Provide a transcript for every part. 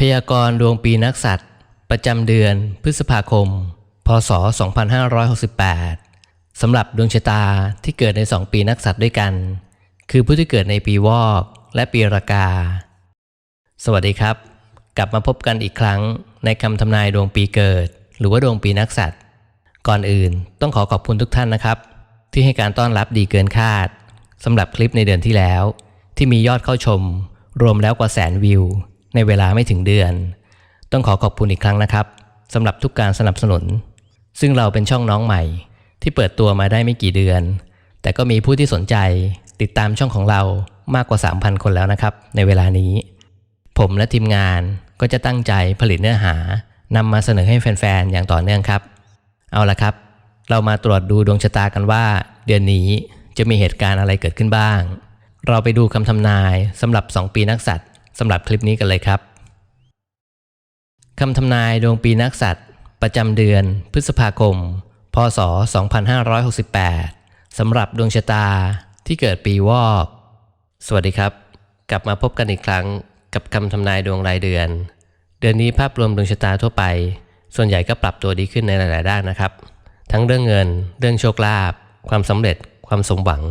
พยากรณ์ดวงปีนักสัตว์ประจำเดือนพฤษภาคม พศ 2568 สำหรับดวงชะตาที่เกิดใน 2 ปีนักสัตว์ด้วยกัน คือผู้ที่เกิดในปีวอกและปีรากา สวัสดีครับ กลับมาพบกันอีกครั้งในคำทำนายดวงปีเกิด หรือว่าดวงปีนักสัตว์ ก่อนอื่นต้องขอขอบคุณทุกท่านนะครับ ที่ให้การต้อนรับดีเกินคาดสำหรับคลิปในเดือนที่แล้ว ที่มียอดเข้าชม รวมแล้วกว่าแสนวิว ในเวลาไม่ถึงเดือน ต้องขอขอบคุณอีกครั้งนะครับสำหรับทุกการสนับสนุน ซึ่งเราเป็นช่องน้องใหม่ ที่เปิดตัวมาได้ไม่กี่เดือน แต่ก็มีผู้ที่สนใจติดตามช่องของเรามากกว่า 3,000 คนแล้วนะครับ ในเวลานี้ ผมและทีมงานก็จะตั้งใจผลิตเนื้อหานำมาเสนอให้แฟนๆ อย่างต่อเนื่องครับ เอาละครับ เรามาตรวจดูดวงชะตากันว่า เดือนนี้จะมีเหตุการณ์อะไรเกิดขึ้นบ้าง เราไปดูคำทำนายสำหรับ 2 ปีนักสัตว์ สำหรับคลิปนี้กันเลยครับคำทำนายดวงปีนักสัตว์ประจำเดือนพฤษภาคม พศ 2568 สำหรับดวงชะตาที่เกิดปีวอก สวัสดีครับ กลับมาพบกันอีกครั้งกับคำทำนายดวงรายเดือน เดือนนี้ภาพรวมดวงชะตาทั่วไป ส่วนใหญ่ก็ปรับตัวดีขึ้นในหลาย ๆ ด้านนะครับ ทั้งเรื่องเงิน เรื่องโชคลาภ ความสำเร็จ ความสมหวัง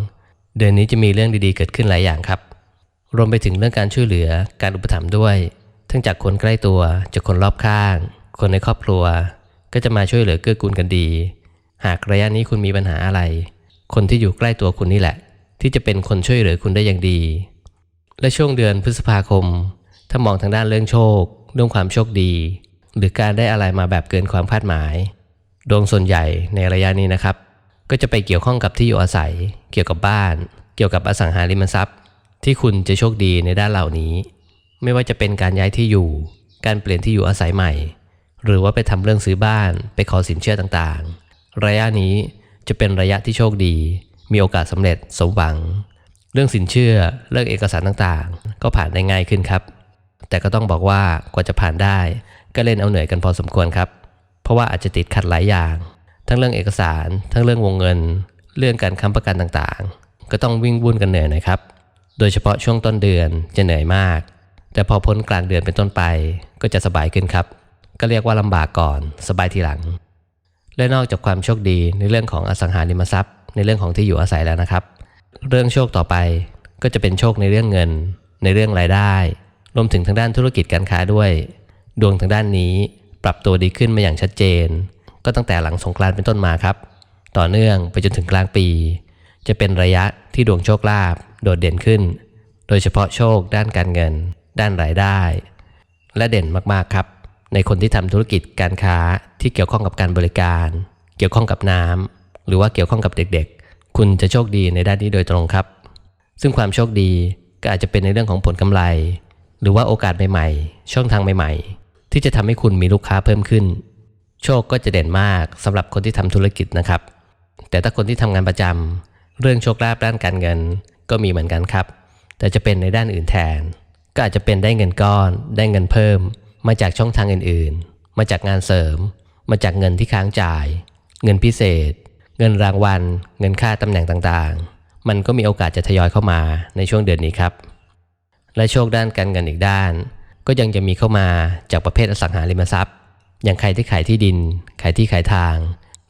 เดือนนี้จะมีเรื่องดี ๆ เกิดขึ้นหลายอย่างครับ รวมไปถึงเรื่องการช่วยเหลือการอุปถัมภ์ด้วย ทั้งจากคนใกล้ตัว จากคนรอบข้าง คนในครอบครัว ก็จะมาช่วยเหลือเกื้อกูลกันดี หากระยะนี้คุณมีปัญหาอะไร คนที่อยู่ใกล้ตัวคุณนี่แหละ ที่จะเป็นคนช่วยเหลือคุณได้อย่างดี และช่วงเดือนพฤษภาคม ถ้ามองทางด้านเรื่องโชค เรื่องความโชคดี หรือการได้อะไรมาแบบเกินความคาดหมาย ดวงส่วนใหญ่ในระยะนี้นะครับ ก็จะไปเกี่ยวข้องกับที่อยู่อาศัย เกี่ยวกับบ้าน เกี่ยวกับอสังหาริมทรัพย์ ที่คุณจะโชคดีในด้านเหล่านี้ ไม่ว่าจะเป็นการย้ายที่อยู่ การเปลี่ยนที่อยู่อาศัยใหม่ หรือว่าไปทำเรื่องซื้อบ้าน ไปขอสินเชื่อต่างๆ ระยะนี้จะเป็นระยะที่โชคดี มีโอกาสสำเร็จสมหวัง เรื่องสินเชื่อเรื่องเอกสารต่างๆ ก็ผ่านได้ง่ายขึ้นครับ แต่ก็ต้องบอกว่ากว่าจะผ่านได้ ก็เล่นเอาเหนื่อยกันพอสมควรครับ เพราะว่าอาจจะติดขัดหลายอย่าง ทั้งเรื่องเอกสาร ทั้งเรื่องวงเงิน เรื่องการค้ำประกันต่างๆ ก็ต้องวิ่งวุ่นกันเหนื่อยนะครับ โดยเฉพาะช่วงต้นเดือนจะเหนื่อยมาก แต่พอพ้นกลางเดือนเป็นต้นไปก็จะสบายขึ้นครับ ก็เรียกว่าลำบากก่อนสบายทีหลัง และนอกจากความโชคดีในเรื่องของอสังหาริมทรัพย์ ในเรื่องของที่อยู่อาศัยแล้วนะครับ เรื่องโชคต่อไปก็จะเป็นโชคในเรื่องเงิน ในเรื่องรายได้ รวมถึงทางด้านธุรกิจการค้าด้วย ดวงทางด้านนี้ปรับตัวดีขึ้นมาอย่างชัดเจน ก็ตั้งแต่หลังสงกรานต์เป็นต้นมาครับ ต่อเนื่องไปจนถึงกลางปี จะเป็นระยะที่ดวงโชคลาภ โดดเด่นขึ้น โดยเฉพาะโชคด้านการเงิน ด้านรายได้ และเด่นมากๆครับ ในคนที่ทำธุรกิจการค้าที่เกี่ยวข้องกับการบริการ เกี่ยวข้องกับน้ำหรือว่าเกี่ยวข้องกับเด็กๆ คุณจะโชคดีในด้านนี้โดยตรงครับ ซึ่งความโชคดีก็อาจจะเป็นในเรื่องของผลกำไร หรือว่าโอกาสใหม่ๆ ช่องทางใหม่ๆ ที่จะทำให้คุณมีลูกค้าเพิ่มขึ้น โชคก็จะเด่นมากสำหรับคนที่ทำธุรกิจนะครับ แต่ถ้าคนที่ทำงานประจำเรื่องโชคลาภด้านการเงิน ก็มีเหมือนกันครับ แต่จะเป็นในด้านอื่นแทน ก็อาจจะเป็นได้เงินก้อน ได้เงินเพิ่ม มาจากช่องทางอื่นๆ มาจากงานเสริม มาจากเงินที่ค้างจ่าย เงินพิเศษ เงินรางวัล เงินค่าตำแหน่งต่างๆ มันก็มีโอกาสจะทยอยเข้ามาในช่วงเดือนนี้ครับ และโชคด้านการเงินอีกด้าน ก็ยังจะมีเข้ามาจากประเภทอสังหาริมทรัพย์ อย่างใครที่ขายที่ดิน ขายที่ขายทาง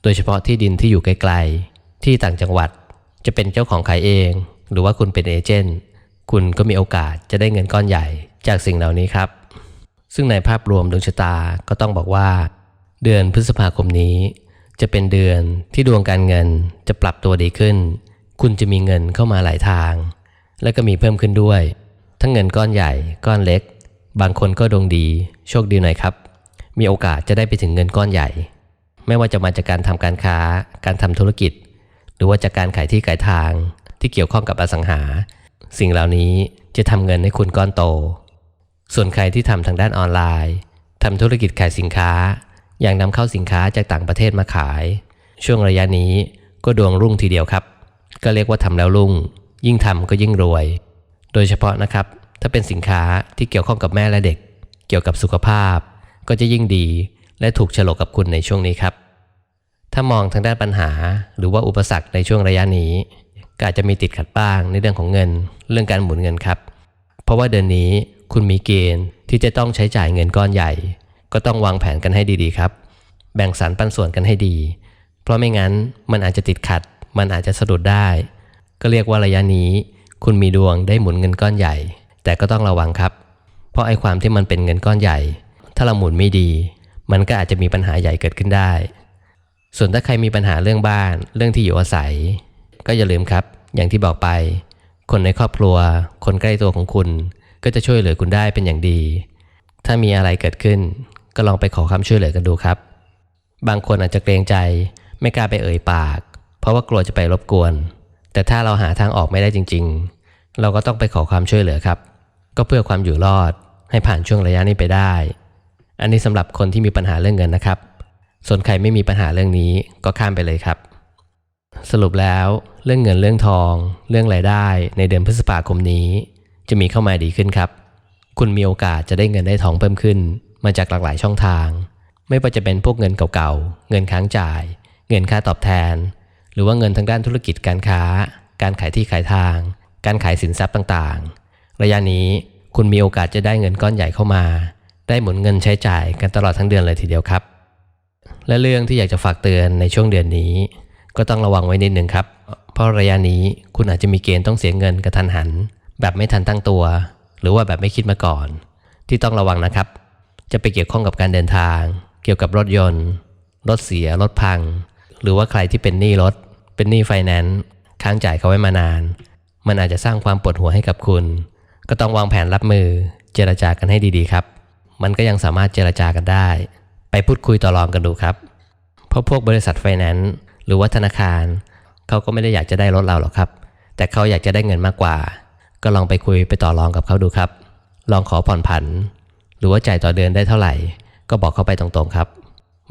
โดยเฉพาะที่ดินที่อยู่ไกลๆ ที่ต่างจังหวัด จะเป็นเจ้าของขายเอง หรือว่าคุณเป็นเอเจนต์คุณก็มีโอกาสจะได้เงินก้อนใหญ่จากสิ่งเหล่านี้ครับ ซึ่งในภาพรวมดวงชะตาก็ต้องบอกว่า เดือนพฤษภาคมนี้ จะเป็นเดือนที่ดวงการเงินจะปรับตัวดีขึ้น คุณจะมีเงินเข้ามาหลายทาง และก็มีเพิ่มขึ้นด้วย ทั้งเงินก้อนใหญ่ก้อนเล็ก บางคนก็ดวงดีโชคดีหน่อยครับ มีโอกาสจะได้ไปถึงเงินก้อนใหญ่ ไม่ว่าจะมาจากการทำการค้า การทำธุรกิจ หรือว่าจากการขายที่ขายทาง ที่เกี่ยวข้องกับอสังหา สิ่งเหล่านี้จะทำเงินให้คุณก้อนโต ส่วนใครที่ทำทางด้านออนไลน์ทำธุรกิจขายสินค้า อย่างนำเข้าสินค้าจากต่างประเทศมาขาย ช่วงระยะนี้ก็ดวงรุ่งทีเดียวครับ ก็เรียกว่าทำแล้วรุ่ง ยิ่งทำก็ยิ่งรวย โดยเฉพาะนะครับ ถ้าเป็นสินค้าที่เกี่ยวข้องกับแม่และเด็ก เกี่ยวกับสุขภาพ ก็จะยิ่งดี และถูกฉลกกับคุณในช่วงนี้ครับ ถ้ามองทางด้านปัญหา หรือว่าอุปสรรคในช่วงระยะนี้ ก็อาจจะมีติดขัดบ้างในเรื่องของเงิน เรื่องการหมุนเงินครับ เพราะว่าเดือนนี้คุณมีเกณฑ์ที่จะต้องใช้จ่ายเงินก้อนใหญ่ ก็ต้องวางแผนกันให้ดีๆครับ แบ่งสรรปันส่วนกันให้ดี เพราะไม่งั้นมันอาจจะติดขัด มันอาจจะสะดุดได้ ก็เรียกว่าระยะนี้ คุณมีดวงได้หมุนเงินก้อนใหญ่ แต่ก็ต้องระวังครับ เพราะไอ้ความที่มันเป็นเงินก้อนใหญ่ ถ้าเราหมุนไม่ดี มันก็อาจจะมีปัญหาใหญ่เกิดขึ้นได้ ส่วนถ้าใครมีปัญหาเรื่องบ้าน เรื่องที่อยู่อาศัย ก็อย่าลืมครับ อย่างที่บอกไป คนในครอบครัว คนใกล้ตัวของคุณ ก็จะช่วยเหลือคุณได้เป็นอย่างดี ถ้ามีอะไรเกิดขึ้น ก็ลองไปขอความช่วยเหลือกันดูครับ บางคนอาจจะเกรงใจ ไม่กล้าไปเอ่ยปาก เพราะว่ากลัวจะไปรบกวน แต่ถ้าเราหาทางออกไม่ได้จริง ๆ เราก็ต้องไปขอความช่วยเหลือครับ ก็เพื่อความอยู่รอดให้ผ่านช่วงระยะนี้ไปได้ อันนี้สำหรับคนที่มีปัญหาเรื่องเงินนะครับ ส่วนใครไม่มีปัญหาเรื่องนี้ก็ข้ามไปเลยครับ สรุปแล้วเรื่องเงินเรื่องทอง เรื่องรายได้ในเดือนพฤษภาคมนี้ จะมีเข้ามาดีขึ้นครับ คุณมีโอกาสจะได้เงินได้ทองเพิ่มขึ้น มาจากหลากหลายช่องทาง ไม่ว่าจะเป็นพวกเงินเก่าๆ เงินค้างจ่าย เงินค่าตอบแทน หรือว่าเงินทางด้านธุรกิจการค้า การขายที่ขายทาง การขายสินทรัพย์ต่างๆ ระยะนี้คุณมีโอกาสจะได้เงินก้อนใหญ่เข้ามา ได้หมุนเงินใช้จ่ายกันตลอดทั้งเดือนเลยทีเดียวครับ และเรื่องที่อยากจะฝากเตือนในช่วงเดือนนี้ ก็ต้องระวังไว้นิดนึงครับ เพราะระยะนี้คุณอาจจะมีเกณฑ์ต้องเสียเงินกระทันหัน แบบไม่ทันตั้งตัว หรือว่าแบบไม่คิดมาก่อน ที่ต้องระวังนะครับ จะไปเกี่ยวข้องกับการเดินทาง เกี่ยวกับรถยนต์ รถเสีย รถพัง หรือว่าใครที่เป็นหนี้รถ เป็นหนี้ไฟแนนซ์ค้างจ่ายเขาไว้มานาน มันอาจจะสร้างความปวดหัวให้กับคุณ ก็ต้องวางแผนรับมือ เจรจากันให้ดีๆครับ มันก็ยังสามารถเจรจากันได้ ไปพูดคุยต่อรองกันดูครับ เพราะพวกบริษัทไฟแนนซ์ หรือว่าธนาคารเขาก็ไม่ได้อยากจะได้รถเราหรอกครับ แต่เขาอยากจะได้เงินมากกว่า ก็ลองไปคุยไปต่อรองกับเขาดูครับ ลองขอผ่อนผัน หรือว่าจ่ายต่อเดือนได้เท่าไหร่ ก็บอกเขาไปตรงๆครับ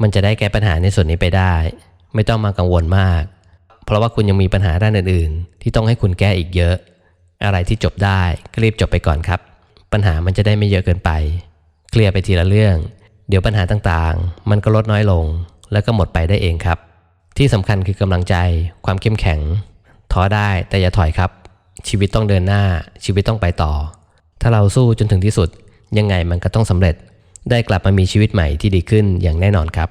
มันจะได้แก้ปัญหาในส่วนนี้ไปได้ ไม่ต้องมากังวลมาก เพราะว่าคุณยังมีปัญหาด้านอื่นๆ ที่ต้องให้คุณแก้อีกเยอะ อะไรที่จบได้ก็รีบจบไปก่อนครับ ปัญหามันจะได้ไม่เยอะเกินไป เคลียร์ไปทีละเรื่อง เดี๋ยวปัญหาต่างๆ มันก็ลดน้อยลง แล้วก็หมดไปได้เองครับ ที่สำคัญคือกำลังใจ ความเข้มแข็ง ท้อได้แต่อย่าถอยครับ ชีวิตต้องเดินหน้า ชีวิตต้องไปต่อ ถ้าเราสู้จนถึงที่สุด ยังไงมันก็ต้องสำเร็จ ได้กลับมามีชีวิตใหม่ที่ดีขึ้นอย่างแน่นอนครับ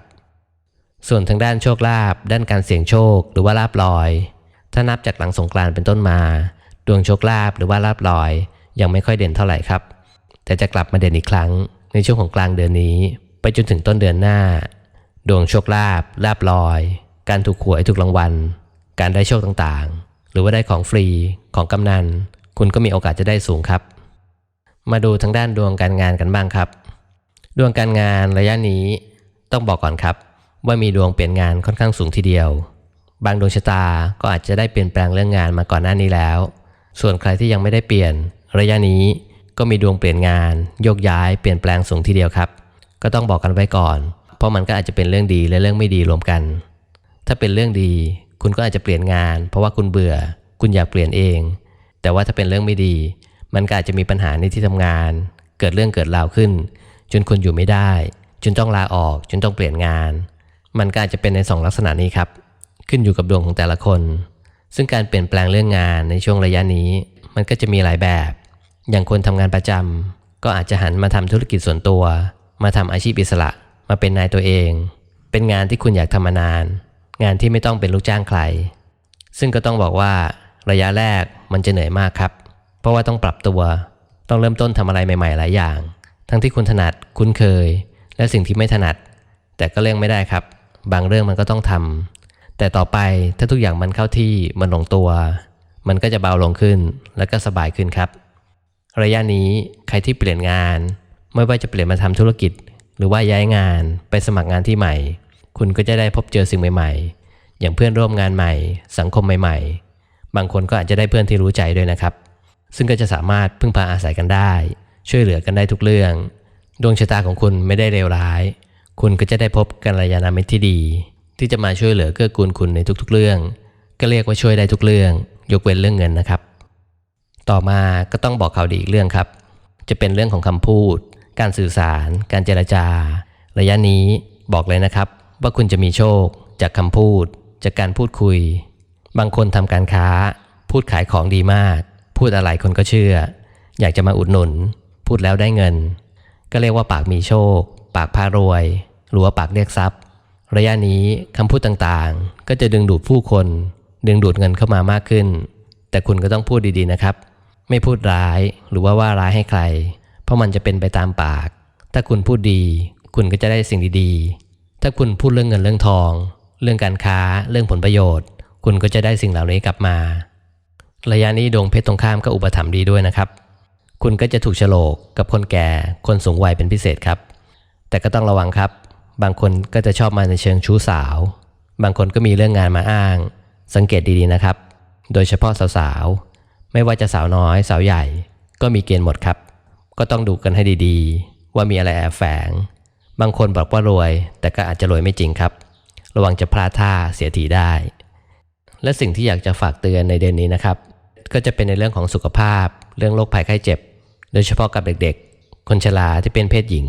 ส่วนทางด้านโชคลาภด้านการเสี่ยงโชคหรือว่าลาบลอย ถ้านับจากหลังสงกรานเป็นต้นมา ดวงโชคลาภหรือว่าลาบลอย ยังไม่ค่อยเด่นเท่าไหร่ครับ แต่จะกลับมาเด่นอีกครั้ง ในช่วงของกลางเดือนนี้ ไปจนถึงต้นเดือนหน้า ดวงโชคลาภลาบลอย การถูกหวยถูกรางวัล การได้โชคต่างๆ หรือว่าได้ของฟรีของกำนัน คุณก็มีโอกาสจะได้สูงครับ มาดูทางด้านดวงการงานกันบ้างครับ ดวงการงานระยะนี้ต้องบอกก่อนครับ ว่ามีดวงเปลี่ยนงานค่อนข้างสูงทีเดียว บางดวงชะตาก็อาจจะได้เปลี่ยนแปลงเรื่องงานมาก่อนหน้านี้แล้ว ส่วนใครที่ยังไม่ได้เปลี่ยน ระยะนี้ก็มีดวงเปลี่ยนงานโยกย้ายเปลี่ยนแปลงสูงทีเดียวครับ ก็ต้องบอกกันไว้ก่อน เพราะมันก็อาจจะเป็นเรื่องดีและเรื่องไม่ดีรวมกัน ถ้าเป็นเรื่องดี คุณก็อาจจะเปลี่ยนงาน เพราะว่าคุณเบื่อ คุณอยากเปลี่ยนเอง แต่ว่าถ้าเป็นเรื่องไม่ดี มันก็อาจจะมีปัญหาในที่ทำงาน เกิดเรื่องเกิดราวขึ้น จนคุณอยู่ไม่ได้ จนต้องลาออก จนต้องเปลี่ยนงาน มันก็อาจจะเป็นในสองลักษณะนี้ครับ ขึ้นอยู่กับดวงของแต่ละคน ซึ่งการเปลี่ยนแปลงเรื่องงานในช่วงระยะนี้ มันก็จะมีหลายแบบ อย่างคนทำงานประจำก็อาจจะหันมาทำธุรกิจส่วนตัว มาทำอาชีพอิสระ มาเป็นนายตัวเอง เป็นงานที่คุณอยากทำมานาน งานที่ไม่ต้องเป็นลูกจ้างใคร ซึ่งก็ต้องบอกว่าระยะแรกมันจะเหนื่อยมากครับ เพราะว่าต้องปรับตัว ต้องเริ่มต้นทำอะไรใหม่ ๆ หลายอย่าง ทั้งที่คุณถนัดคุ้นเคย และสิ่งที่ไม่ถนัด แต่ก็เลี่ยงไม่ได้ครับ บางเรื่องมันก็ต้องทำแต่ต่อไปถ้าทุกอย่างมันเข้าที่มันลงตัว มันก็จะเบาลงขึ้นแล้วก็สบายขึ้นครับ ระยะนี้ใครที่เปลี่ยนงาน ไม่ว่าจะเปลี่ยนมาทำธุรกิจ หรือว่าย้ายงานไปสมัครงานที่ใหม่ คุณก็จะได้พบเจอสิ่งใหม่ ๆ อย่างเพื่อนร่วมงานใหม่ สังคมใหม่ ๆ บางคนก็อาจจะได้เพื่อนที่รู้ใจด้วยนะครับ ซึ่งก็จะสามารถพึ่งพาอาศัยกันได้ ช่วยเหลือกันได้ทุกเรื่อง ดวงชะตาของคุณไม่ได้เลวร้าย คุณก็จะได้พบกัลยาณมิตรที่ดี ที่จะมาช่วยเหลือเกื้อกูลคุณในทุกๆเรื่อง ก็เรียกว่าช่วยได้ทุกเรื่อง ยกเว้นเรื่องเงินนะครับ ต่อมาก็ต้องบอกข่าวดีอีกเรื่องครับ จะเป็นเรื่องของคำพูด การสื่อสาร การเจรจา ระยะนี้บอกเลยนะครับ ว่าคุณจะมีโชค จากคำพูด จากการพูดคุย บางคนทำการค้า พูดขายของดีมาก พูดอะไรคนก็เชื่อ อยากจะมาอุดหนุน พูดแล้วได้เงิน ก็เรียกว่าปากมีโชค ปากพารวย หรือว่าปากเรียกทรัพย์ ระยะนี้คำพูดต่างๆ ก็จะดึงดูดผู้คน ดึงดูดเงินเข้ามามากขึ้น แต่คุณก็ต้องพูดดีๆนะครับ ไม่พูดร้ายหรือว่าว่าร้ายให้ใคร เพราะมันจะเป็นไปตามปาก ถ้าคุณพูดดี คุณก็จะได้สิ่งดีๆ ถ้าคุณพูดเรื่องเงินเรื่องทอง เรื่องการค้าเรื่องผลประโยชน์ คุณก็จะได้สิ่งเหล่านี้กลับมา ระยะนี้ดวงเพชรตรงข้ามก็อุปถัมภ์ดีด้วยนะครับ คุณก็จะถูกโฉลกกับคนแก่คนสูงวัยเป็นพิเศษครับ แต่ก็ต้องระวังครับ บางคนก็จะชอบมาในเชิงชู้สาว บางคนก็มีเรื่องงานมาอ้าง สังเกตดีๆนะครับ โดยเฉพาะสาวๆไม่ว่าจะสาวน้อยสาวใหญ่ ก็มีเกณฑ์หมดครับ ก็ต้องดูกันให้ดีๆ ว่ามีอะไรแอบแฝง บางคนบอกว่ารวย แต่ก็อาจจะรวยไม่จริงครับ ระวังจะพลาดท่าเสียทีได้ และสิ่งที่อยากจะฝากเตือนในเดือนนี้นะครับ ก็จะเป็นในเรื่องของสุขภาพ เรื่องโรคภัยไข้เจ็บ โดยเฉพาะกับเด็กๆ คนชราที่เป็นเพศหญิง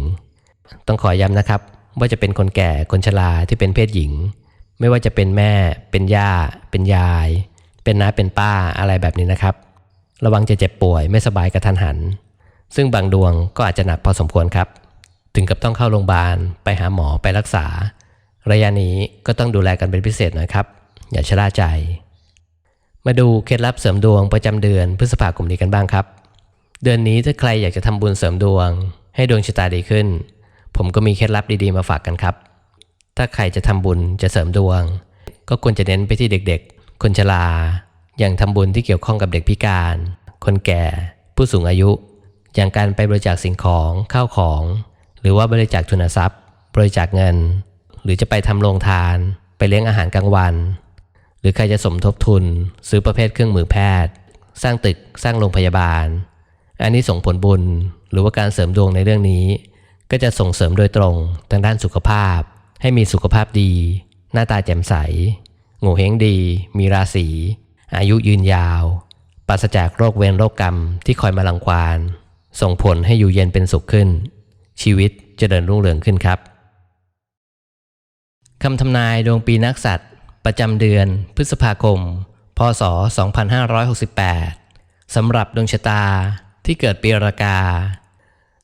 ต้องขอย้ำนะครับ ว่าจะเป็นคนแก่คนชราที่เป็นเพศหญิง ไม่ว่าจะเป็นแม่ เป็นย่า เป็นยาย เป็นน้าเป็นป้าอะไรแบบนี้นะครับ ระวังจะเจ็บป่วยไม่สบายกระทันหัน ซึ่งบางดวงก็อาจจะหนักพอสมควรครับ ถึงกับต้องเข้าโรงพยาบาล ไปหาหมอไปรักษา ระยะนี้ก็ต้องดูแลกันเป็นพิเศษหน่อยครับ อย่าชะล่าใจ มาดูเคล็ดลับเสริมดวงประจำเดือนพฤษภาคมนี้กันบ้างครับ เดือนนี้ถ้าใครอยากจะทำบุญเสริมดวง ให้ดวงชะตาดีขึ้น ผมก็มีเคล็ดลับดีๆมาฝากกันครับ ถ้าใครจะทำบุญจะเสริมดวง ก็ควรจะเน้นไปที่เด็กๆ คนชราอย่างทำบุญที่เกี่ยวข้องกับเด็กพิการ คนแก่ ผู้สูงอายุ อย่างการไปบริจาคสิ่งของข้าวของ หรือว่าบริจาคทุนทรัพย์ บริจาคเงิน หรือจะไปทำโรงทาน ไปเลี้ยงอาหารกลางวัน หรือใครจะสมทบทุน ซื้อประเภทเครื่องมือแพทย์ สร้างตึกสร้างโรงพยาบาล อันนี้ส่งผลบุญหรือว่าการเสริมดวงในเรื่องนี้ ก็จะส่งเสริมโดยตรงทางด้านสุขภาพ ให้มีสุขภาพดี หน้าตาแจ่มใสงูเฮงดี มีราศีอายุยืนยาวปราศจากโรคเวรโรคกรรมที่คอยมาลังควานส่งผลให้อยู่เย็นเป็นสุขขึ้น ชีวิตจะเดินรุ่งเรืองขึ้นครับคำทำนายดวงปีนักสัตว์ ประจำเดือนพฤษภาคม พศ 2568สำหรับดวงชะตาที่เกิดปีรากา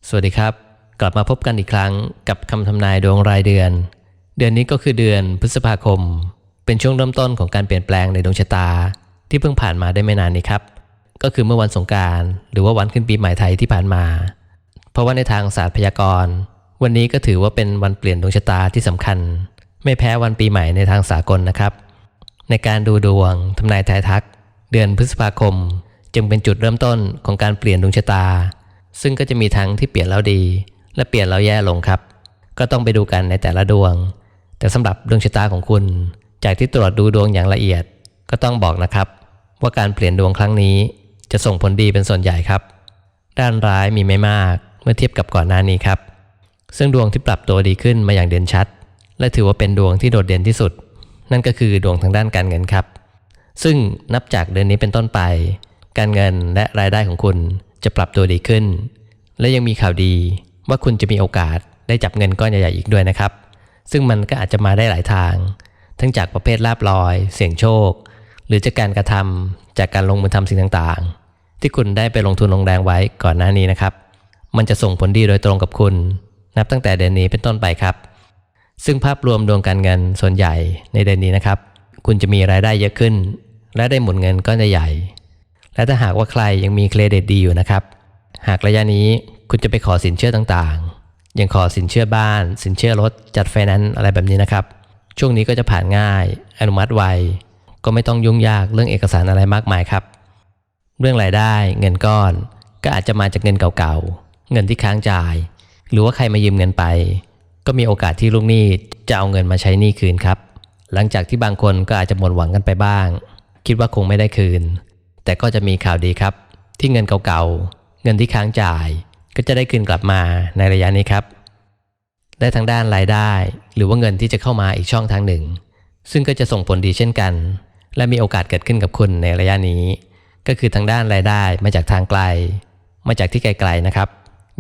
สวัสดีครับ กลับมาพบกันอีกครั้งกับคำทำนายดวงรายเดือน เดือนนี้ก็คือเดือนพฤษภาคม เป็นช่วงเริ่มต้นของการเปลี่ยนแปลงในดวงชะตา ที่เพิ่งผ่านมาได้ไม่นานนี้ครับ ก็คือเมื่อวันสงการหรือว่าวันขึ้นปีใหม่ไทยที่ผ่านมา เพราะว่าในทางศาสตร์พยากรณ์ วันนี้ก็ถือว่าเป็นวันเปลี่ยนดวงชะตาที่สำคัญ ไม่แพ้วันปีใหม่ในทางสากลนะครับ ในการดูดวงทำนายทายทัก เดือนพฤษภาคม จึงเป็นจุดเริ่มต้นของการเปลี่ยนดวงชะตา ซึ่งก็จะมีทั้งที่เปลี่ยนแล้วดี และเปลี่ยนแล้วแย่ลงครับ ก็ต้องไปดูกันในแต่ละดวง แต่สำหรับดวงชะตาของคุณ จากที่ตรวจดูดวงอย่างละเอียด ก็ต้องบอกนะครับ ว่าการเปลี่ยนดวงครั้งนี้ จะส่งผลดีเป็นส่วนใหญ่ครับ ด้านร้ายมีไม่มาก เมื่อเทียบกับก่อนหน้านี้ครับ ซึ่งดวงที่ปรับตัวดีขึ้นมาอย่างเด่นชัด และถือว่าเป็นดวงที่โดดเด่นที่สุด นั่นก็คือดวงทางด้านการเงินครับ ซึ่งนับจากเดือนนี้เป็นต้นไป การเงินและรายได้ของคุณจะปรับตัวดีขึ้น และยังมีข่าวดีว่าคุณจะมีโอกาสได้จับเงินก้อนใหญ่ๆอีกด้วยนะครับ ซึ่งมันก็อาจจะมาได้หลายทาง ทั้งจากประเภทลาบลอย เสี่ยงโชค หรือจากการกระทำจากการลงมือทำสิ่งต่างๆ ที่คุณได้ไปลงทุนลงแรงไว้ก่อนหน้านี้นะครับ มันจะส่งผลดีโดยตรงกับคุณ นับตั้งแต่เดือนนี้เป็นต้นไปครับ ซึ่งภาพรวมดวงการเงินส่วนใหญ่ในเดือนนี้นะครับ คุณจะมีรายได้เยอะขึ้น และได้หมุนเงินก้อนใหญ่ และถ้าหากว่าใครยังมีเครดิตดีอยู่นะครับ หากระยะนี้คุณจะไปขอสินเชื่อต่างๆ อย่างขอสินเชื่อบ้าน สินเชื่อรถ จัดไฟแนนซ์อะไรแบบนี้นะครับ ช่วงนี้ก็จะผ่านง่าย อนุมัติไว ก็ไม่ต้องยุ่งยากเรื่องเอกสารอะไรมากมายครับ เรื่องรายได้เงินก้อนก็อาจจะมาจากเงินเก่าๆ เงินที่ค้างจ่าย หรือว่าใครมายืมเงินไป ก็มีโอกาสที่ลูกหนี้จะเอาเงินมาใช้หนี้คืนครับ หลังจากที่บางคนก็อาจจะหมดหวังกันไปบ้าง คิดว่าคงไม่ได้คืน แต่ก็จะมีข่าวดีครับ ที่เงินเก่าๆเงินที่ค้างจ่าย ก็จะได้คืนกลับมาในระยะนี้ครับ ได้ทางด้านรายได้ หรือว่าเงินที่จะเข้ามาอีกช่องทางหนึ่ง ซึ่งก็จะส่งผลดีเช่นกัน และมีโอกาสเกิดขึ้นกับคุณในระยะนี้ ก็คือทางด้านรายได้มาจากทางไกล มาจากที่ไกลๆนะครับ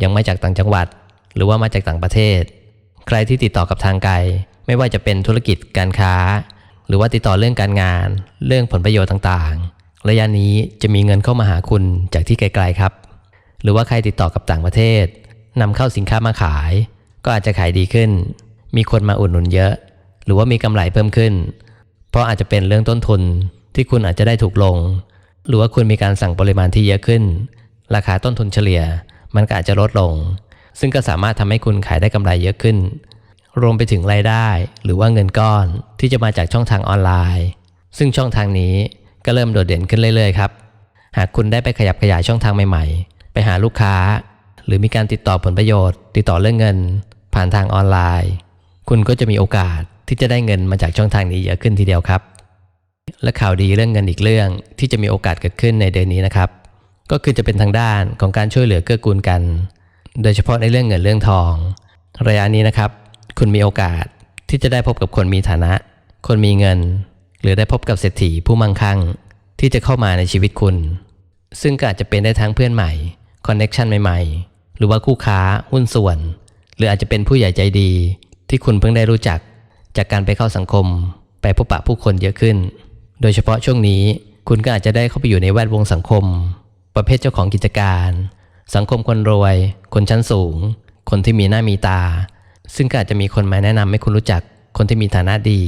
ยังไม่จากต่างจังหวัด หรือว่ามาจากต่างประเทศ ใครที่ติดต่อกับทางไกล ไม่ว่าจะเป็นธุรกิจการค้า หรือว่าติดต่อเรื่องการงาน เรื่องผลประโยชน์ต่างๆ ระยะนี้จะมีเงินเข้ามาหาคุณจากที่ไกลๆครับ หรือว่าใครติดต่อกับต่างประเทศนำเข้าสินค้ามาขาย ก็อาจจะขายดีขึ้น มีคนมาอุดหนุนเยอะ หรือว่ามีกำไรเพิ่มขึ้น เพราะอาจจะเป็นเรื่องต้นทุนที่คุณอาจจะได้ถูกลง หรือว่าคุณมีการสั่งปริมาณที่เยอะขึ้น ราคาต้นทุนเฉลี่ย มันก็อาจจะลดลง ซึ่งก็สามารถทำให้คุณขายได้กำไรเยอะขึ้น รวมไปถึงรายได้ หรือว่าเงินก้อนที่จะมาจากช่องทางออนไลน์ ซึ่งช่องทางนี้ก็เริ่มโดดเด่นขึ้นเรื่อยๆครับหากคุณได้ไปขยับขยายช่องทางใหม่ๆ ไปหาลูกค้า หรือมีการติดต่อผลประโยชน์ ติดต่อเรื่องเงิน ผ่านทางออนไลน์ คุณก็จะมีโอกาสที่จะได้เงินมาจากช่องทางนี้เยอะขึ้นทีเดียวครับ และข่าวดีเรื่องเงินอีกเรื่องที่จะมีโอกาสเกิดขึ้นในเดือนนี้นะครับ ก็คือจะเป็นทางด้านของการช่วยเหลือเกื้อกูลกัน โดยเฉพาะในเรื่องเงินเรื่องทอง ระยะนี้นะครับ คุณมีโอกาสที่จะได้พบกับคนมีฐานะ คนมีเงิน หรือได้พบกับเศรษฐีผู้มั่งคั่ง ที่จะเข้ามาในชีวิตคุณ ซึ่งก็อาจจะเป็นได้ทั้งเพื่อนใหม่คอนเน็ชันใหม่ๆ หรือว่าคู่ค้าหุ้นส่วน หรืออาจจะเป็นผู้ใหญ่ใจดี ที่คุณเพิ่งได้รู้จัก จากการไปเข้าสังคม ไปพบปะผู้คนเยอะขึ้น โดยเฉพาะช่วงนี้คุณก็อาจจะได้เข้าไปอยู่ในแวดวงสังคม ประเภทเจ้าของกิจการ สังคมคนรวย คนชั้นสูง คนที่มีหน้ามีตา ซึ่งก็อาจจะมีคนมาแนะนำให้คุณรู้จัก คนที่มีฐานะดี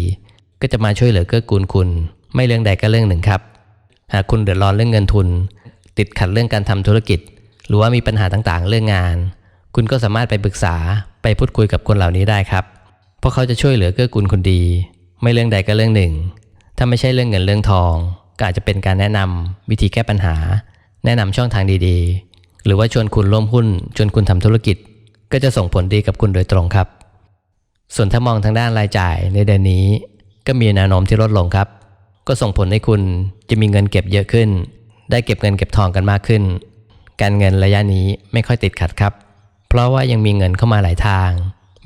ก็จะมาช่วยเหลือเกื้อกูลคุณ ไม่เรื่องใดก็เรื่องหนึ่งครับ หากคุณเดือดร้อนเรื่องเงินทุน ติดขัดเรื่องการทำธุรกิจ หรือว่ามีปัญหาต่างๆ เรื่องงาน คุณก็สามารถไปปรึกษาไปพูดคุยกับคนเหล่านี้ได้ครับ เพราะเขาจะช่วยเหลือเกื้อกูลคุณดี ไม่เรื่องใดก็เรื่องหนึ่ง ถ้าไม่ใช่เรื่องเงินเรื่องทองก็อาจจะเป็นการแนะนำวิธีแก้ปัญหา แนะนำช่องทางดีๆ หรือว่าชวนคุณร่วมหุ้น ชวนคุณทำธุรกิจ ก็จะส่งผลดีกับคุณโดยตรงครับ ส่วนถ้ามองทางด้านรายจ่ายในเดือนนี้ ก็มีแนวโน้มที่ลดลงครับ ก็ส่งผลให้คุณจะมีเงินเก็บเยอะขึ้น ได้เก็บเงินเก็บทองกันมากขึ้น การเงินระยะนี้ไม่ค่อยติดขัดครับ เพราะว่ายังมีเงินเข้ามาหลายทาง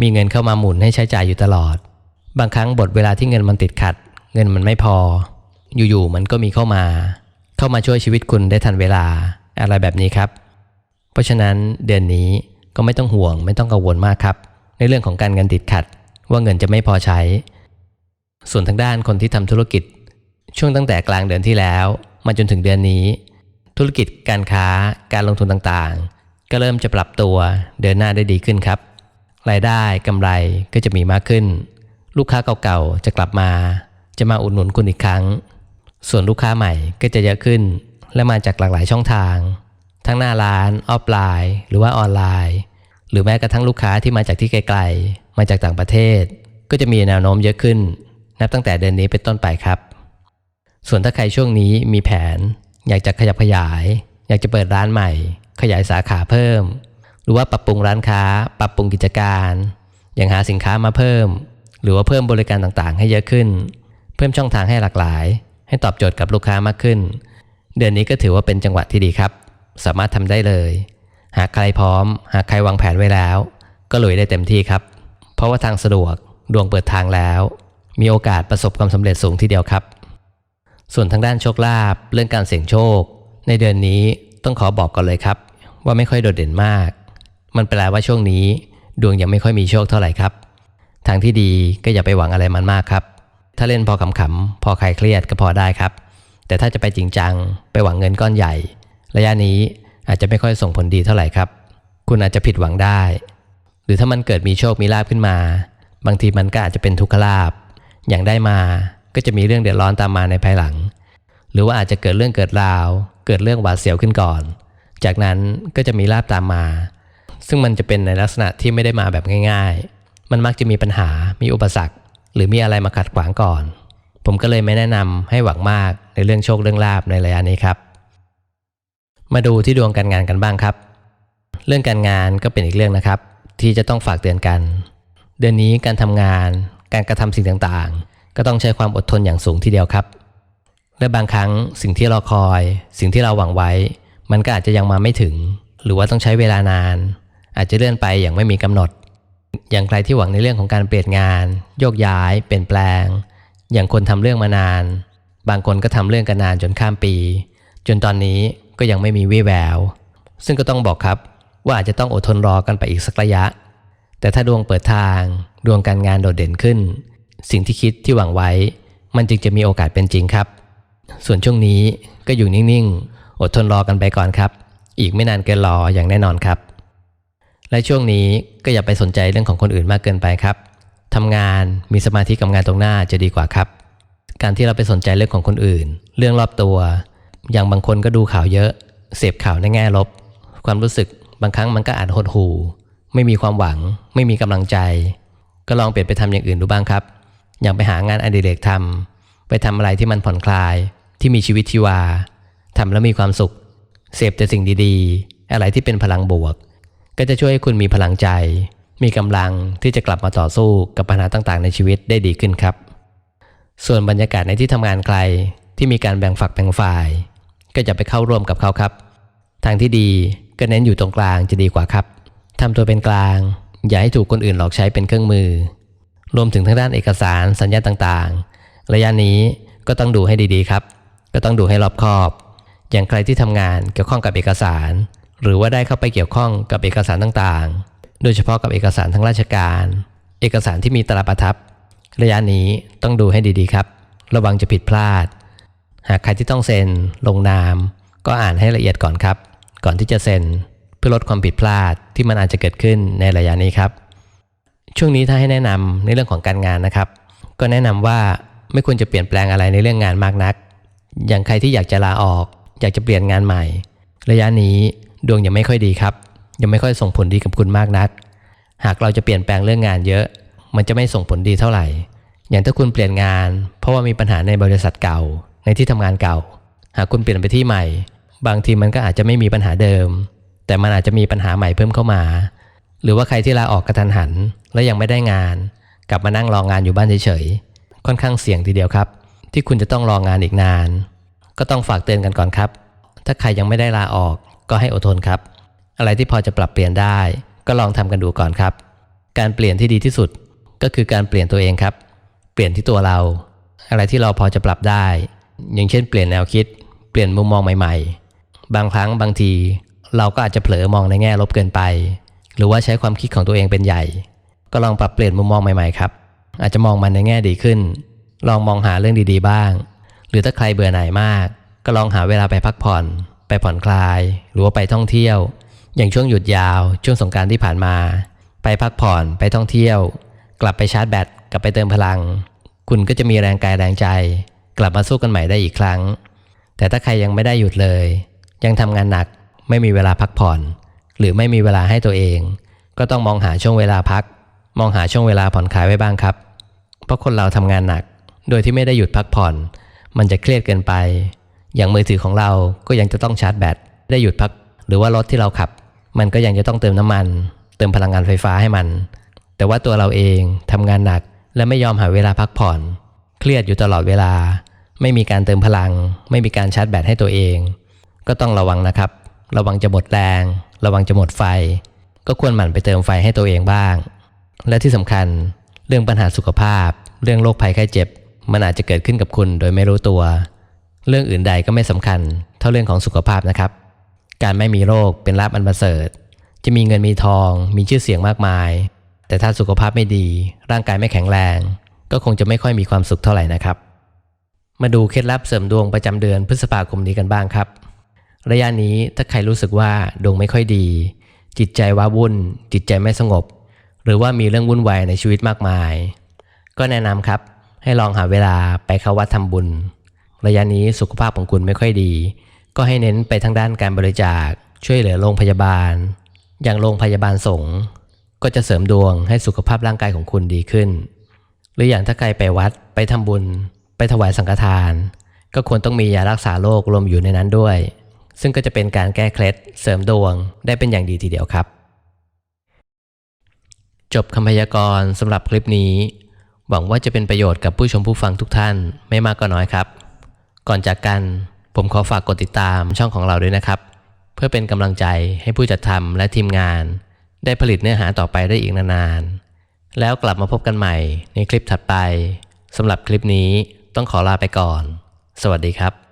มีเงินเข้ามาหมุนให้ใช้จ่ายอยู่ตลอด บางครั้งบทเวลาที่เงินมันติดขัด เงินมันไม่พอ อยู่ๆมันก็มีเข้ามา เข้ามาช่วยชีวิตคุณได้ทันเวลาอะไรแบบนี้ครับ เพราะฉะนั้นเดือนนี้ก็ไม่ต้องห่วง ไม่ต้องกังวลมากครับ ในเรื่องของการเงินติดขัด ว่าเงินจะไม่พอใช้ ส่วนทางด้านคนที่ทำธุรกิจ ช่วงตั้งแต่กลางเดือนที่แล้ว มาจนถึงเดือนนี้ ธุรกิจการค้าการลงทุนต่างๆ ก็เริ่มจะปรับตัวเดินหน้าได้ดีขึ้นครับ รายได้กำไรก็จะมีมากขึ้น ลูกค้าเก่าๆจะกลับมา จะมาอุดหนุนคุณอีกครั้ง ส่วนลูกค้าใหม่ก็จะเยอะขึ้น และมาจากหลากหลายช่องทาง ทั้งหน้าร้านออฟไลน์ หรือว่าออนไลน์ หรือแม้กระทั่งลูกค้าที่มาจากที่ไกลๆ มาจากต่างประเทศ ก็จะมีแนวโน้มเยอะขึ้น นับตั้งแต่เดือนนี้เป็นต้นไปครับ ส่วนถ้าใครช่วงนี้มีแผน อยากจะขยับขยาย อยากจะเปิดร้านใหม่ ขยายสาขาเพิ่ม หรือว่าปรับปรุงร้านค้า ปรับปรุงกิจการอย่างหาสินค้ามาเพิ่ม หรือว่าเพิ่มบริการต่างๆ ให้เยอะขึ้น เพิ่มช่องทางให้หลากหลาย ให้ตอบโจทย์กับลูกค้ามากขึ้น เดือนนี้ก็ถือว่าเป็นจังหวะที่ดีครับ สามารถทำได้เลย หากใครพร้อม หากใครวางแผนไว้แล้ว ก็ลุยได้เต็มที่ครับ เพราะว่าทางสะดวกดวงเปิดทางแล้ว มีโอกาสประสบความสำเร็จสูงทีเดียวครับ ส่วนทางด้านโชคลาภเรื่องการเสี่ยงโชค ในเดือนนี้ต้องขอบอกก่อนเลยครับ ว่าไม่ค่อยโดดเด่นมาก มันแปลว่าช่วงนี้ ดวงยังไม่ค่อยมีโชคเท่าไหร่ครับ ทางที่ดีก็อย่าไปหวังอะไรมันมากครับ ถ้าเล่นพอขำๆพอคลายเครียดก็พอได้ครับ แต่ถ้าจะไปจริงจัง ไปหวังเงินก้อนใหญ่ ระยะนี้อาจจะไม่ค่อยส่งผลดีเท่าไหร่ครับ คุณอาจจะผิดหวังได้ หรือถ้ามันเกิดมีโชคมีลาภขึ้นมา บางทีมันก็อาจจะเป็นทุกขลาภอย่างได้มาก็จะมีเรื่องเดือดร้อนตามมาในภายหลัง หรือว่าอาจจะเกิดเรื่องเกิดราว เกิดเรื่องหวาดเสียวขึ้นก่อน จากนั้นก็จะมีลาบตามมา ซึ่งมันจะเป็นในลักษณะที่ไม่ได้มาแบบง่าย ๆ มันมักจะมีปัญหามีอุปสรรค หรือมีอะไรมาขัดขวางก่อน ผมก็เลยไม่แนะนำให้หวังมากในเรื่องโชคเรื่องลาบในระยะนี้ครับ มาดูที่ดวงการงานกันบ้างครับ เรื่องการงานก็เป็นอีกเรื่องนะครับ ที่จะต้องฝากเตือนกัน เดือนนี้การทำงาน การกระทำสิ่งต่างๆ ก็ต้องใช้ความอดทนอย่างสูงทีเดียวครับ และบางครั้งสิ่งที่เราคอย สิ่งที่เราหวังไว้ มันก็อาจจะยังมาไม่ถึง หรือว่าต้องใช้เวลานาน อาจจะเลื่อนไปอย่างไม่มีกำหนด อย่างใครที่หวังในเรื่องของการเปลี่ยนงาน โยกย้าย เปลี่ยนแปลง อย่างคนทำเรื่องมานาน บางคนก็ทำเรื่องกันนานจนข้ามปี จนตอนนี้ก็ยังไม่มีวี่แวว ซึ่งก็ต้องบอกครับว่าอาจจะต้องอดทนรอกันไปอีกสักระยะ แต่ถ้าดวงเปิดทางดวงการงานโดดเด่นขึ้น สิ่งที่คิดที่หวังไว้ มันจึงจะมีโอกาสเป็นจริงครับ ส่วนช่วงนี้ก็อยู่นิ่งๆ อดทนรอกันไปก่อนครับ อีกไม่นานเกินรออย่างแน่นอนครับ และช่วงนี้ก็อย่าไปสนใจเรื่องของคนอื่นมากเกินไปครับทำงานมีสมาธิกับงานตรงหน้าจะดีกว่าครับ การที่เราไปสนใจเรื่องของคนอื่น เรื่องรอบตัว อย่างบางคนก็ดูข่าวเยอะ เสพข่าวในแง่ลบ ความรู้สึกบางครั้งมันก็อาจหดหู่ ไม่มีความหวัง ไม่มีกำลังใจ ก็ลองเปลี่ยนไปทำอย่างอื่นดูบ้างครับ อย่างไปหางานอดิเรกทำไปทำอะไรที่มันผ่อนคลาย ที่มีชีวิตชีวาทำแล้วมีความสุข เสพแต่สิ่งดีๆ อะไรที่เป็นพลังบวก ก็จะช่วยให้คุณมีพลังใจ มีกำลังที่จะกลับมาต่อสู้กับปัญหาต่างๆ ในชีวิตได้ดีขึ้นครับ ส่วนบรรยากาศในที่ทำงานไกลที่มีการแบ่งฝักแบ่งฝ่าย ก็จะไปเข้าร่วมกับเขาครับ ทางที่ดีก็เน้นอยู่ตรงกลางจะดีกว่าครับทำตัวเป็นกลาง อย่าให้ถูกคนอื่นหลอกใช้เป็นเครื่องมือ รวมถึงทางด้านเอกสารสัญญาต่างๆ ระยะนี้ก็ต้องดูให้ดีๆครับ ก็ต้องดูให้รอบคอบ อย่างใครที่ทำงานเกี่ยวข้องกับเอกสาร หรือว่าได้เข้าไปเกี่ยวข้องกับเอกสารต่างๆ โดยเฉพาะกับเอกสารทางราชการ เอกสารที่มีตราประทับ ระยะนี้ต้องดูให้ดีๆครับ ระวังจะผิดพลาด หากใครที่ต้องเซ็น ลงนาม ก็อ่านให้ละเอียดก่อนครับ ก่อนที่จะเซ็นเพื่อลดความผิดพลาดที่มันอาจจะเกิดขึ้นในระยะนี้ครับ ช่วงนี้ถ้าให้แนะนำในเรื่องของการงานนะครับ ก็แนะนำว่าไม่ควรจะเปลี่ยนแปลงอะไรในเรื่องงานมากนัก อย่างใครที่อยากจะลาออก อยากจะเปลี่ยนงานใหม่ ระยะนี้ ดวงยังไม่ค่อยดีครับ ยังไม่ค่อยส่งผลดีกับคุณมากนัก หากเราจะเปลี่ยนแปลงเรื่องงานเยอะ มันจะไม่ส่งผลดีเท่าไหร่ อย่างถ้าคุณเปลี่ยนงาน เพราะว่ามีปัญหาในบริษัทเก่า ในที่ทำงานเก่า หากคุณเปลี่ยนไปที่ใหม่ บางทีมันก็อาจจะไม่มีปัญหาเดิม แต่มันอาจจะมีปัญหาใหม่เพิ่มเข้ามา หรือว่าใครที่ลาออกกระทันหัน และยังไม่ได้งาน กลับมานั่งรองานอยู่บ้านเฉยๆค่อนข้างเสี่ยงทีเดียวครับ ที่คุณจะต้องรองานอีกนาน ก็ต้องฝากเตือนกันก่อนครับ ถ้าใครยังไม่ได้ลาออก ก็ให้อดทนครับ อะไรที่พอจะปรับเปลี่ยนได้ ก็ลองทำกันดูก่อนครับ การเปลี่ยนที่ดีที่สุดก็คือการเปลี่ยนตัวเองครับ เปลี่ยนที่ตัวเรา อะไรที่เราพอจะปรับได้ อย่างเช่น เปลี่ยนแนวคิด เปลี่ยนมุมมองใหม่ ๆ บางครั้งบางที เราก็อาจจะเผลอมองในแง่ลบเกินไป หรือว่าใช้ความคิดของตัวเองเป็นใหญ่ ก็ลองปรับเปลี่ยนมุมมองใหม่ๆครับ อาจจะมองมันในแง่ดีขึ้น ลองมองหาเรื่องดีๆ บ้าง หรือถ้าใครเบื่อหน่ายมาก ก็ลองหาเวลาไปพักผ่อน ไปผ่อนคลาย หรือว่าไปท่องเที่ยว อย่างช่วงหยุดยาว ช่วงสงการที่ผ่านมา ไปพักผ่อนไปท่องเที่ยว กลับไปชาร์จแบตกลับไปเติมพลัง คุณก็จะมีแรงกายแรงใจ กลับมาสู้กันใหม่ได้อีกครั้ง แต่ถ้าใครยังไม่ได้หยุดเลย ยังทำงานหนักไม่มีเวลาพักผ่อน หรือไม่มีเวลาให้ตัวเอง ก็ต้องมองหาช่วงเวลาพัก มองหาช่วงเวลาผ่อนคลายไว้บ้างครับ เพราะคนเราทำงานหนัก โดยที่ไม่ได้หยุดพักผ่อน มันจะเครียดเกินไป อย่างมือถือของเราก็ยังจะต้องชาร์จแบตได้หยุดพัก หรือว่ารถที่เราขับ มันก็ยังจะต้องเติมน้ำมัน เติมพลังงานไฟฟ้าให้มัน แต่ว่าตัวเราเองทำงานหนักและไม่ยอมหาเวลาพักผ่อน เครียดอยู่ตลอดเวลา ไม่มีการเติมพลัง ไม่มีการชาร์จแบตให้ตัวเอง ก็ต้องระวังนะครับ ระวังจะหมดแรง ระวังจะหมดไฟ ก็ควรหมั่นไปเติมไฟให้ตัวเองบ้าง และที่สำคัญเรื่องปัญหาสุขภาพ เรื่องโรคภัยไข้เจ็บ มันอาจจะเกิดขึ้นกับคุณโดยไม่รู้ตัว เรื่องอื่นใดก็ไม่สำคัญ เท่าเรื่องของสุขภาพนะครับ การไม่มีโรคเป็นลาภอันประเสริฐ จะมีเงินมีทอง มีชื่อเสียงมากมาย แต่ถ้าสุขภาพไม่ดี ร่างกายไม่แข็งแรง ก็คงจะไม่ค่อยมีความสุขเท่าไหร่นะครับ มาดูเคล็ดลับเสริมดวงประจำเดือนพฤษภาคมนี้กันบ้างครับ ระยะนี้ถ้าใครรู้สึกว่าดวงไม่ค่อยดี จิตใจว้าวุ่น จิตใจไม่สงบ หรือว่ามีเรื่องวุ่นวายในชีวิตมากมาย ก็แนะนำครับ ให้ลองหาเวลาไปเข้าวัดทำบุญ ระยะนี้สุขภาพของคุณไม่ค่อยดี ก็ให้เน้นไปทางด้านการบริจาค ช่วยเหลือโรงพยาบาล อย่างโรงพยาบาลสงฆ์ก็จะเสริมดวงให้สุขภาพร่างกายของคุณดีขึ้น หรืออย่างถ้าใครไปวัดไปทำบุญ ไปถวายสังฆทาน ก็ควรต้องมียารักษาโรครวมอยู่ในนั้นด้วย ซึ่งก็จะเป็นการแก้เคล็ดเสริมดวงได้เป็นอย่างดีทีเดียวครับ จบคำพยากรณ์สำหรับคลิปนี้ หวังว่าจะเป็นประโยชน์กับผู้ชมผู้ฟังทุกท่านไม่มากก็น้อยครับ ก่อนจากกันผมขอฝากกดติดตามช่องของเราด้วยนะครับ เพื่อเป็นกำลังใจให้ผู้จัดทำและทีมงาน ได้ผลิตเนื้อหาต่อไปได้อีกนานๆ แล้วกลับมาพบกันใหม่ในคลิปถัดไปสำหรับคลิปนี้ต้องขอลาไปก่อน สวัสดีครับ